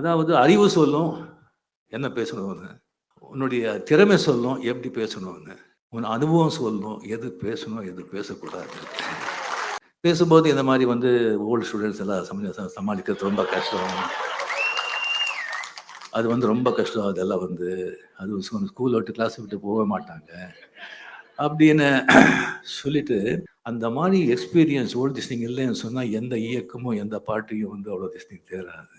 அதாவது அறிவு சொல்லும் என்ன பேசணும்னு உன்னுடைய திறமை சொல்லும் எப்படி பேசணும்னு உன் அனுபவம் சொல்லும் எது பேசணும் எது பேசக்கூடாது. பேசும்போது இந்த மாதிரி வந்து ஓல்டு ஸ்டூடெண்ட்ஸ் எல்லாம் சம சமாளிக்கிறது ரொம்ப கஷ்டம். அது வந்து ரொம்ப கஷ்டம். அதெல்லாம் வந்து அது ஸ்கூல் விட்டு கிளாஸ் விட்டு போக மாட்டாங்க. அப்படின்னு சொல்லிட்டு அந்த மாதிரி எக்ஸ்பீரியன்ஸ் ஓல்டு திஸ்டிங் இல்லைன்னு சொன்னால் எந்த இயக்கமும் எந்த பாட்டியும் வந்து அவ்வளோ திஸ்டிங் தேராது.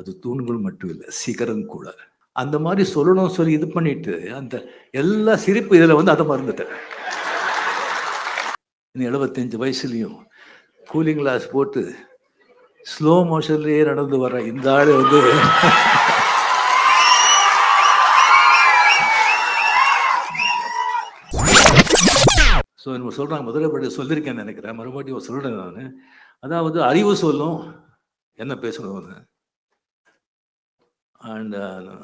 அது தூண்கள் மட்டும் இல்லை சிகரம் கூட. அந்த மாதிரி சொல்லணும் சொல்லி இது பண்ணிட்டு அந்த எல்லா சிரிப்பு இதில் வந்து அதை மறந்துட்டேன். எழுபத்தஞ்சு வயசுலையும் கூலிங் கிளாஸ் போட்டு ஸ்லோ மோஷன்லேயே நடந்து வர இந்த ஆள் வந்து ஸோ நம்ம சொல்கிறாங்க முதல்ல படி சொல்லியிருக்கேன்னு நினைக்கிறேன். மறுபடியும் சொல்கிறேன் நான். அதாவது அறிவு சொல்லும் என்ன பேசணும்னு அண்ட் uh,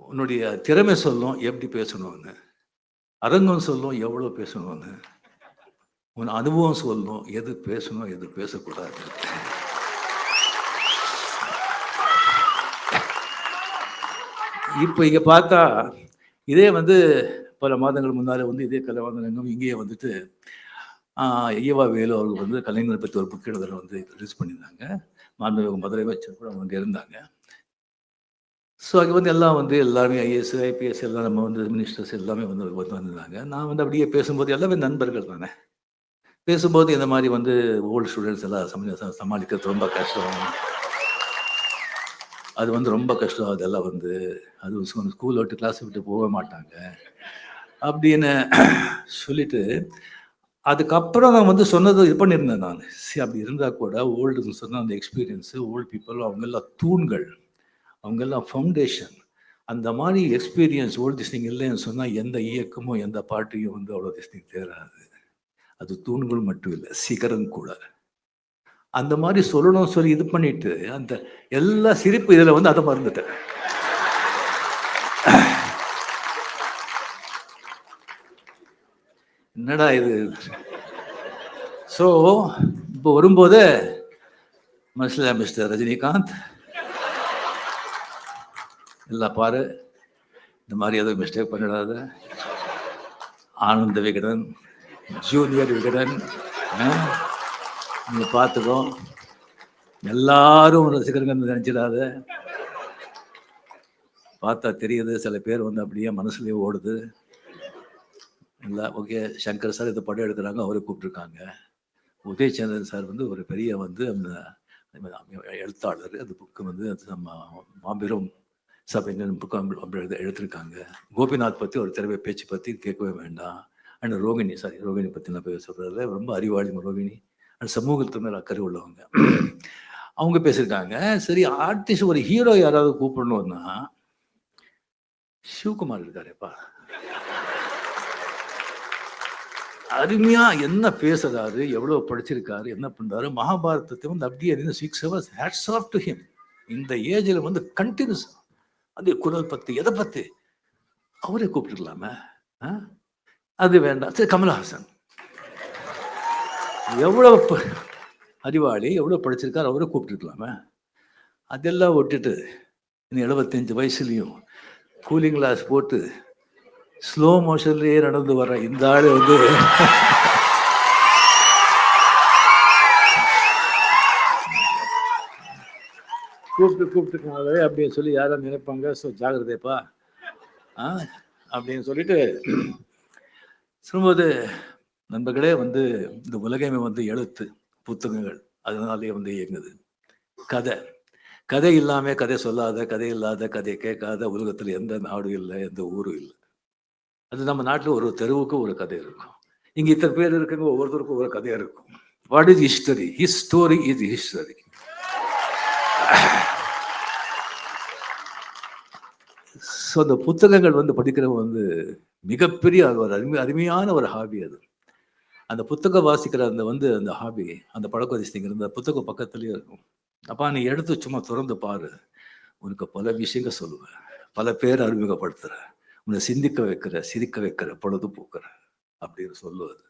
உன்னுடைய திறமை சொல்லும் எப்படி பேசணும்னு அரங்கம் சொல்லும் எவ்வளோ பேசணும்னு உன் அனுபவம் சொல்லும் எது பேசணும் எது பேசக்கூடாது. இப்போ இங்கே பார்த்தா இதே வந்து பல மாதங்கள் முன்னால் வந்து இதே கலைவாதரங்கம் இங்கேயே வந்துட்டு ஐயவா வேலு அவர்கள் வந்து கலைஞர் பற்றி ஒரு புக் வந்து ரிலீஸ் பண்ணியிருந்தாங்க. மாண்புமிகு வச்சு கூட அவங்க இருந்தாங்க. ஸோ அங்கே வந்து எல்லாம் வந்து எல்லாருமே ஐஏஎஸ் ஐபிஎஸ் எல்லாம் நம்ம வந்து மினிஸ்டர்ஸ் எல்லாமே வந்து வந்து வந்திருந்தாங்க. நான் வந்து அப்படியே பேசும்போது எல்லாமே நண்பர்கள் தானே. பேசும்போது இந்த மாதிரி வந்து ஓல்டு ஸ்டூடெண்ட்ஸ் எல்லாம் சம சமாளிக்கிறது ரொம்ப கஷ்டம். அது வந்து ரொம்ப கஷ்டம். அதெல்லாம் வந்து அது ஸ்கூல் விட்டு கிளாஸ் விட்டு போக மாட்டாங்க. அப்படின்னு சொல்லிட்டு அதுக்கப்புறம் நான் வந்து சொன்னது இது பண்ணியிருந்தேன் நான். சரி அப்படி இருந்தால் கூட ஓல்டுன்னு சொன்ன அந்த எக்ஸ்பீரியன்ஸு ஓல்டு பீப்புள் அவங்கெல்லாம் தூண்கள். அவங்கெல்லாம் ஃபவுண்டேஷன் அந்த மாதிரி எக்ஸ்பீரியன்ஸ் ஓல்டு திஸ்டிங் இல்லைன்னு சொன்னால் எந்த இயக்கமும் எந்த பாட்டியும் வந்து அவ்வளோ திஸ்டிங் தேராது. அது தூண்கள் மட்டும் இல்லை சிகரம் கூட. அந்த மாதிரி சொல்லணும் சொல்லி இது பண்ணிட்டு அந்த எல்லா சிரிப்பு இதில் வந்து அதை மறந்துட்டேன். என்னடா இது? ஸோ இப்போ வரும்போது மனசில் மிஸ்டர் ரஜினிகாந்த். இல்லை பாரு. இந்த மாதிரி எதுவும் மிஸ்டேக் பண்ணிடாத. ஆனந்த விகடன் ஜூனியர் விகடன் நீங்கள் பார்த்துக்கோ எல்லாரும் ரசிகர்கள் நினச்சிடாத. பார்த்தா தெரியுது சில பேர் வந்து அப்படியே மனசுலேயே ஓடுது. இல்லை ஓகே சங்கர் சார் இந்த படம் எடுக்கிறாங்க அவரை கூப்பிட்ருக்காங்க உதயச்சந்திரன் சார் வந்து ஒரு பெரிய வந்து அந்த எழுத்தாளர் அந்த புக்கு வந்து நம்ம மாபெரும் சபைன்னு புக்கு அப்படி எடுத்திருக்காங்க. கோபிநாத் பற்றி ஒரு திறமை பேச்சு பற்றி கேட்கவே வேண்டாம். அண்ட் ரோகிணி சாரி ரோகிணி பற்றி நான் பேச ரொம்ப அறிவாளி ரோகிணி. அண்ட் சமூகத்து மேலே அக்கறை உள்ளவங்க. அவங்க பேசியிருக்காங்க. சரி ஆர்டிஸ்ட் ஒரு ஹீரோ யாராவது கூப்பிடணும்னா சிவகுமார் இருக்காருப்பா. அருமையா என்ன பேசுறாரு எவ்வளவு படிச்சிருக்காரு என்ன பண்றாரு? மகாபாரதத்தை வந்து அப்படியே six hours hats off to him இந்த ஏஜில் வந்து கண்டினியூஸ் அது குரல் பத்து எதை பத்து? அவரே கூப்பிட்டுருக்கலாமே ஆ? அது வேண்டாம். சரி கமலஹாசன். எவ்வளவு ப- அறிவாளி எவ்வளவு படிச்சிருக்காரு அவரே கூப்பிட்டுருக்கலாமே அதெல்லாம் விட்டுட்டு இன்னும் எழுபத்தஞ்சு வயசுலேயும் கூலிங் கிளாஸ் போட்டு ஸ்லோ மோஷன்லேயே நடந்து வர இந்த ஆள் வந்து கூப்பிட்டு கூப்பிட்டுக்கனாலே அப்படின்னு சொல்லி யாரும் நினைப்பாங்க. ஸோ ஜாகிரதைப்பா ஆ அப்படின்னு சொல்லிட்டு சொல்லும்போது நண்பர்களே வந்து இந்த உலகமே வந்து எழுத்து புத்தகங்கள். அதனாலேயே வந்து இயங்குது. கதை. கதை இல்லாம கதை சொல்லாத கதை இல்லாத கதை கேட்காத உலகத்துல எந்த நாடும் இல்லை எந்த ஊரும் இல்லை. அது நம்ம நாட்டில் ஒரு தெருவுக்கு ஒரு கதை இருக்கும். இங்க இத்தனை பேர் இருக்குங்க ஒவ்வொருத்தருக்கும் ஒரு கதையாக இருக்கும். What is history his story is history so அந்த புத்தகங்கள் வந்து படிக்கிறவங்க வந்து மிகப்பெரிய அது ஒரு அருமை அருமையான ஒரு ஹாபி அது. அந்த புத்தகம் வாசிக்கிற அந்த வந்து அந்த ஹாபி அந்த பழக்கவதிஸ்திங்க அந்த புத்தகம் பக்கத்துலேயே இருக்கும். அப்பா நீ எடுத்து சும்மா திறந்து பாரு. உனக்கு பல விஷயங்கள் சொல்லுவேன். பல பேர் அறிமுகப்படுத்துகிற உன்னை சிந்திக்க வைக்கிற சிரிக்க வைக்கிற பொழுது போக்குற அப்படின்னு சொல்லுவது.